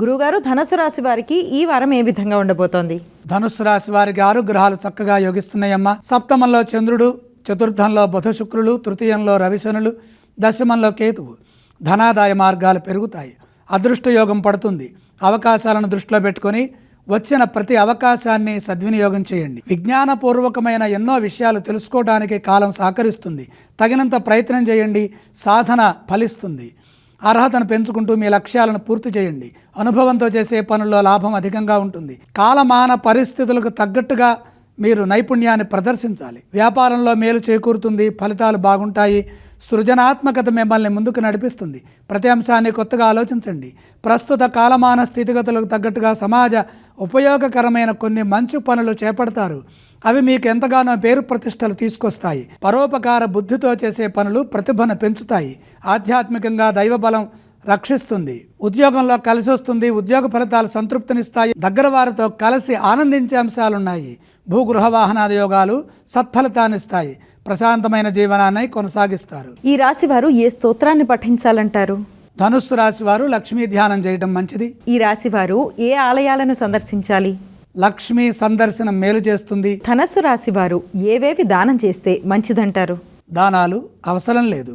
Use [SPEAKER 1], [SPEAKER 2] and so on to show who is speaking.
[SPEAKER 1] గురుగారు ధనుసు రాశి వారికి ఈ వారం ఏ విధంగా ఉండబోతోంది?
[SPEAKER 2] ధనుసు రాశి వారికి ఆరు గ్రహాలు చక్కగా యోగిస్తున్నాయమ్మా. సప్తమంలో చంద్రుడు చతుర్థంలో బుధ శుక్రులు తృతీయంలో రవిశనులు దశమంలో కేతువు. ధనాదాయ మార్గాలు పెరుగుతాయి. అదృష్ట యోగం పడుతుంది. అవకాశాలను దృష్టిలో పెట్టుకొని వచ్చిన ప్రతి అవకాశాన్ని సద్వినియోగం చేయండి. విజ్ఞానపూర్వకమైన ఎన్నో విషయాలు తెలుసుకోవడానికి కాలం సహకరిస్తుంది. తగినంత ప్రయత్నం చేయండి. సాధన ఫలిస్తుంది. అర్హతను పెంచుకుంటూ మీ లక్ష్యాలను పూర్తి చేయండి. అనుభవంతో చేసే పనుల్లో లాభం అధికంగా ఉంటుంది. కాలమాన పరిస్థితులకు తగ్గట్టుగా మీరు నైపుణ్యాన్ని ప్రదర్శించాలి. వ్యాపారంలో మేలు చేకూరుతుంది ఫలితాలు బాగుంటాయి. సృజనాత్మకత మిమ్మల్ని ముందుకు నడిపిస్తుంది. ప్రతి అంశాన్ని కొత్తగా ఆలోచించండి. ప్రస్తుత కాలమాన స్థితిగతులకు తగ్గట్టుగా సమాజ ఉపయోగకరమైన కొన్ని మంచు పనులు చేపడతారు. అవి మీకు ఎంతగానో పేరు ప్రతిష్టలు తీసుకొస్తాయి. పరోపకార బుద్ధితో చేసే పనులు ప్రతిభను పెంచుతాయి. ఆధ్యాత్మికంగా దైవబలం రక్షిస్తుంది. ఉద్యోగంలో కలిసి వస్తుంది. ఉద్యోగ ఫలితాలు సంతృప్తినిస్తాయి. దగ్గర వారితో కలిసి ఆనందించే అంశాలున్నాయి. భూగృహ వాహనాది యోగాలు సత్ఫలితాన్నిస్తాయి. ప్రశాంతమైన జీవనాన్ని కొనసాగిస్తారు.
[SPEAKER 1] ఈ రాశి వారు ఏ స్తోత్రాన్ని పఠించాలంటారు?
[SPEAKER 2] ధనుస్సు రాశి వారు లక్ష్మీ ధ్యానం చేయడం మంచిది.
[SPEAKER 1] ఈ రాశి వారు ఏ ఆలయాలను సందర్శించాలి?
[SPEAKER 2] లక్ష్మీ సందర్శనం మేలు చేస్తుంది.
[SPEAKER 1] ధనస్సు రాశి వారు ఏవేవి దానం చేస్తే మంచిదంటారు?
[SPEAKER 2] దానాలు అవసరం లేదు.